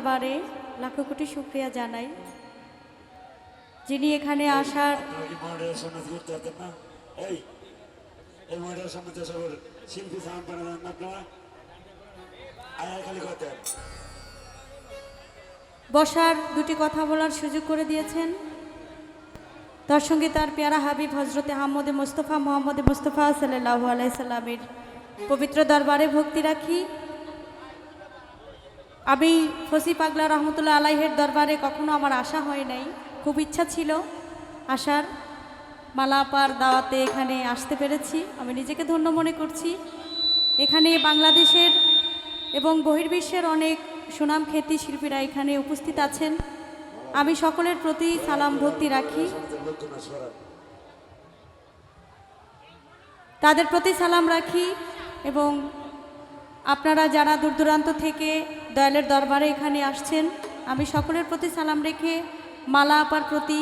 দরবারে লাখো কোটি শুক্রিয়া জানাই যিনি এখানে আসার বসার দুটি কথা বলার সুযোগ করে দিয়েছেন। তার সঙ্গে তার পেয়ারা হাবিব হজরতে আহমদে মোস্তফা মোহাম্মদে মোস্তফা সাল্লাহ আলাইসাল্লামের পবিত্র দরবারে ভক্তি রাখি। আমি ফসি পাগলা রহমতুল্লাহ আলাইহের দরবারে কখনো আমার আশা হয় নাই। খুব ইচ্ছা ছিল আসার। মালাপার দাওয়াতে এখানে আসতে পেরেছি। আমি নিজেকে ধন্য মনে করছি। এখানে বাংলাদেশের এবং বহির্বিশ্বের অনেক সুনাম খ্যাতি শিল্পীরা এখানে উপস্থিত আছেন। আমি সকলের প্রতি সালাম ভক্তি রাখি। তাদের প্রতি সালাম রাখি এবং আপনারা যারা দূর দূরান্ত থেকে দয়ালের দরবারে এখানে আসছেন। আমি সকলের প্রতি সালাম রেখে মালা আপার প্রতি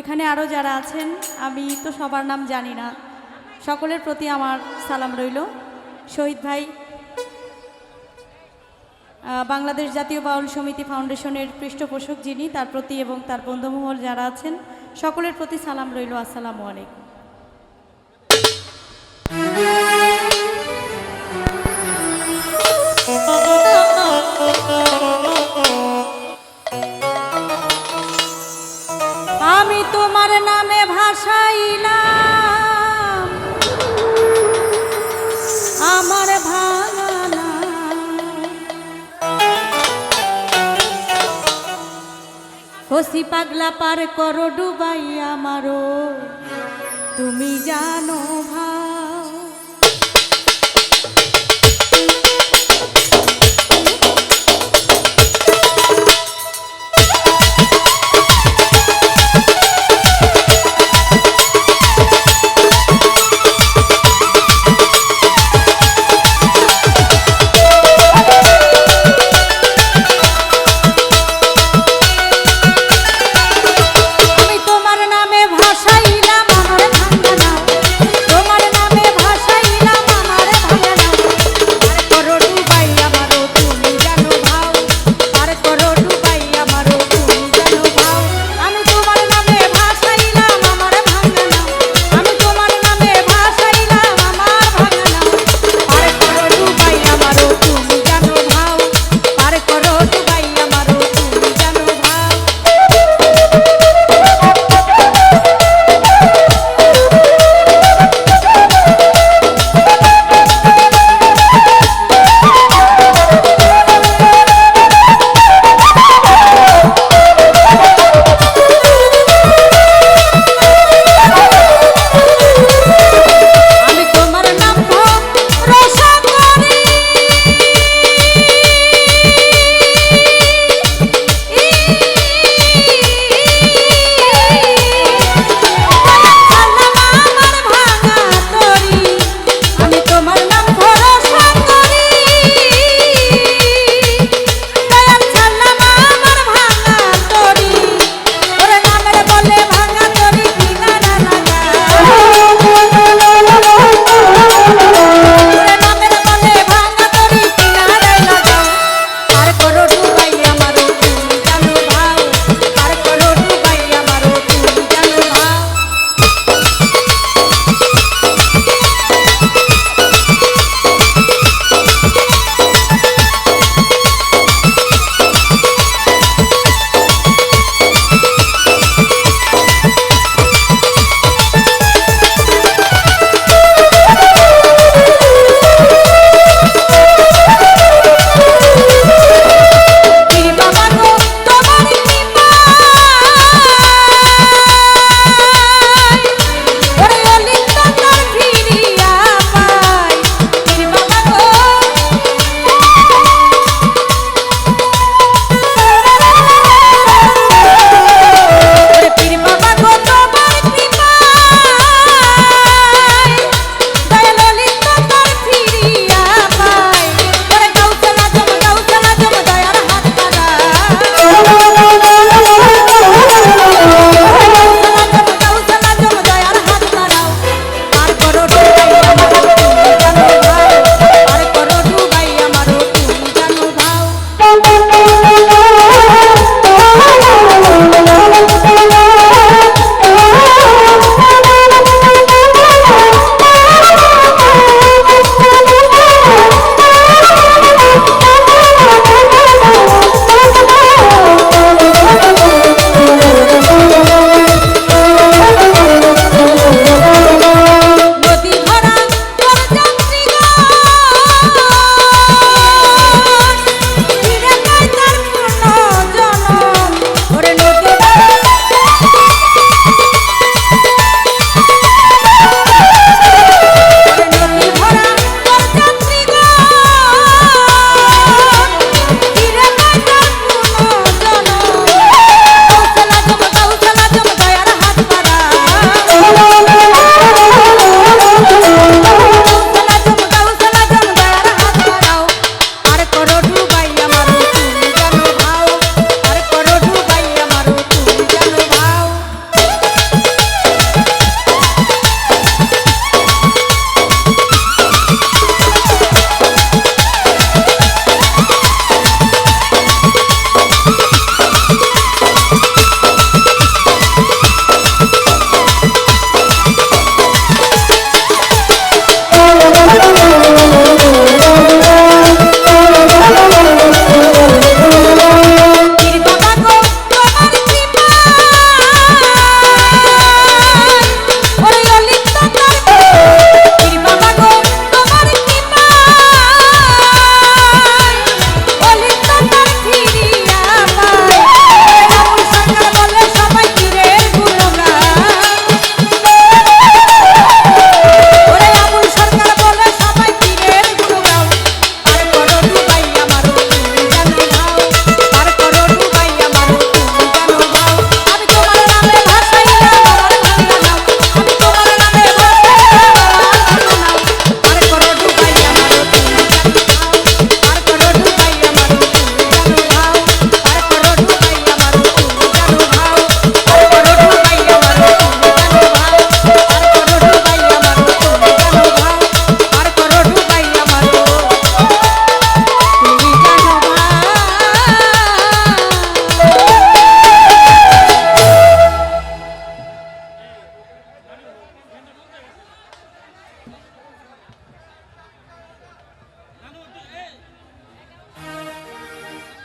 এখানে আরও যারা আছেন, আমি তো সবার নাম জানি না। সকলের প্রতি আমার সালাম রইল। শহীদ ভাই বাংলাদেশ জাতীয় বাউল সমিতি ফাউন্ডেশনের পৃষ্ঠপোষক যিনি, তার প্রতি এবং তার বন্ধুমহল যারা আছেন, সকলের প্রতি সালাম রইল। আসসালামু আলাইকুম। ভাসাইলাম আমার ভাঙানা। হসি পাগলা পার করো ডুবাই আমারও তুমি জানো ভাই